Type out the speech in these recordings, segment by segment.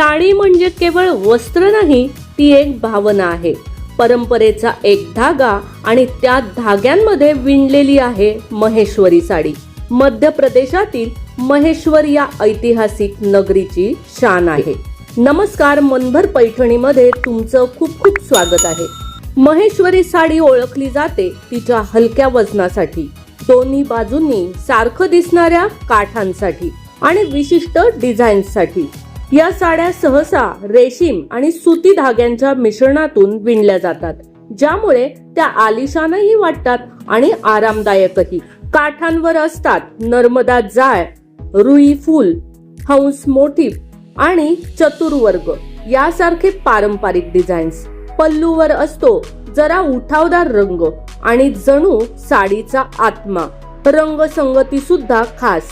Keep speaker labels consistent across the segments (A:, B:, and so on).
A: साडी म्हणजे केवळ वस्त्र नाही ती एक भावना आहे. परंपरेचा एक धागा आणि त्या धाग्यांमध्ये विणलेली आहे महेश्वरी साडी. मध्य प्रदेशातील महेश्वर या ऐतिहासिक नगरीची शान आहे. नमस्कार मनभर पैठणीमध्ये तुमचं खूप खूप स्वागत आहे. महेश्वरी साडी ओळखली जाते तिच्या हलक्या वजनासाठी दोन्ही बाजूंनी सारखं दिसणाऱ्या काठांसाठी आणि विशिष्ट डिझाईन्ससाठी या साड्या सहसा रेशीम आणि सुती धाग्यांच्या मिश्रणातून विणल्या जातात ज्यामुळे त्या आलिशानही वाटतात आणि आरामदायकही. काठांवर असतात नर्मदा जाळ रुई फूल हंस मोटिफ आणि चतुर्वर्ग. यासारखे पारंपरिक डिझाईन्स पल्लूवर असतो जरा उठावदार रंग आणि जणू साडीचा आत्मा. रंगसंगती सुद्धा खास.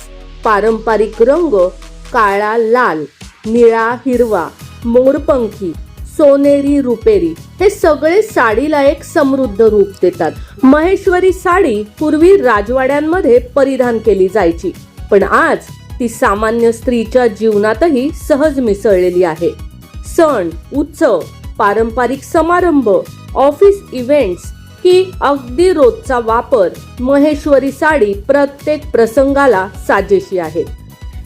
A: पारंपरिक रंग काळा लाल. निळा हिरवा मोरपंखी सोनेरी रुपेरी हे सगळे साडीला एक समृद्ध रूप देतात. महेश्वरी साडी पूर्वी राजवाड्यांमध्ये परिधान केली जायची पण आज ती सामान्य स्त्रीच्या जीवनातही सहज मिसळलेली आहे. सण उत्सव पारंपरिक समारंभ ऑफिस इव्हेंट्स की अगदी रोजचा वापर महेश्वरी साडी प्रत्येक प्रसंगाला साजेशी आहे.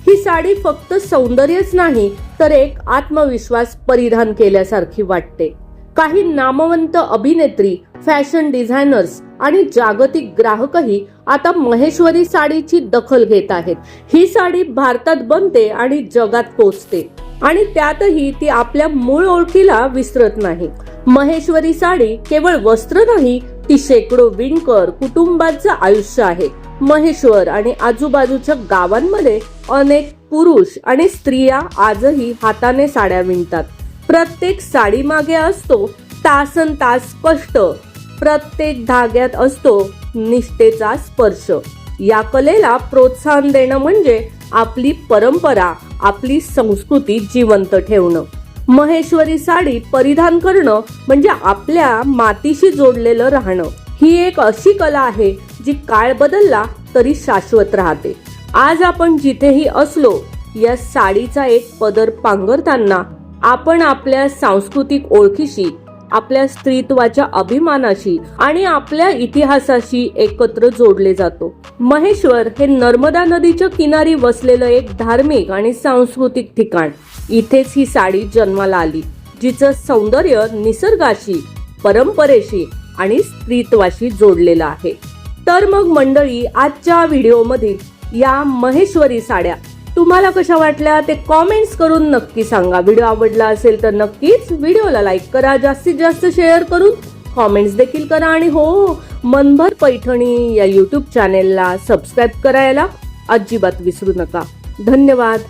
A: ही साडी फक्त सौंदर्यच नाही तर एक आत्मविश्वास परिधान केल्यासारखी वाटते. काही नामवंत अभिनेत्री फॅशन डिझायनर्स आणि जागतिक ग्राहकही आता महेश्वरी साडीची दखल घेत आहेत. ही साडी भारतात बनते आणि जगात पोचते. आणि त्यातही ती आपल्या मूळ ओळखीला विसरत नाही. महेश्वरी साडी केवळ वस्त्र नाही ती शेकडो विणकर कुटुंबाचं आयुष्य आहे. महेश्वर आणि आजूबाजूच्या गावांमध्ये अनेक पुरुष आणि स्त्रिया आजही हाताने साड्या विणतात. प्रत्येक साडी मागे असतो तासन तास स्पष्ट. प्रत्येक धाग्यात असतो निष्ठेचा स्पर्श. या कलेला प्रोत्साहन देणं म्हणजे आपली परंपरा आपली संस्कृती जिवंत ठेवणं. महेश्वरी साडी परिधान करणं म्हणजे आपल्या मातीशी जोडलेलं राहणं. ही एक अशी कला आहे जी काळ बदलला तरी शाश्वत राहते. आज आपण जिथेही असलो या साडीचा एक पदर पांघरताना आपण आपल्या सांस्कृतिक ओळखीशी आपल्या स्त्रीत्वाच्या अभिमानाशी आणि आपल्या इतिहासाशी एकत्र जोडले जातो. महेश्वर हे नर्मदा नदीच्या किनारी वसलेलं एक धार्मिक आणि सांस्कृतिक ठिकाण. इथेच ही साडी जन्माला आली जिचं सौंदर्य निसर्गाशी परंपरेशी आणि स्त्रीत्वाशी जोडलेलं आहे. तर मग मंडळी आजच्या व्हिडिओमधील या महेश्वरी साड्या तुम्हाला कशा वाटल्या ते कॉमेंट्स करून नक्की सांगा. व्हिडिओ आवडला असेल तर नक्कीच व्हिडिओला लाईक करा. जास्तीत जास्त शेअर करून कॉमेंट्स देखील करा आणि हो मनभर पैठणी या यूट्यूब चॅनेलला सबस्क्राईब करायला अजिबात विसरू नका. धन्यवाद.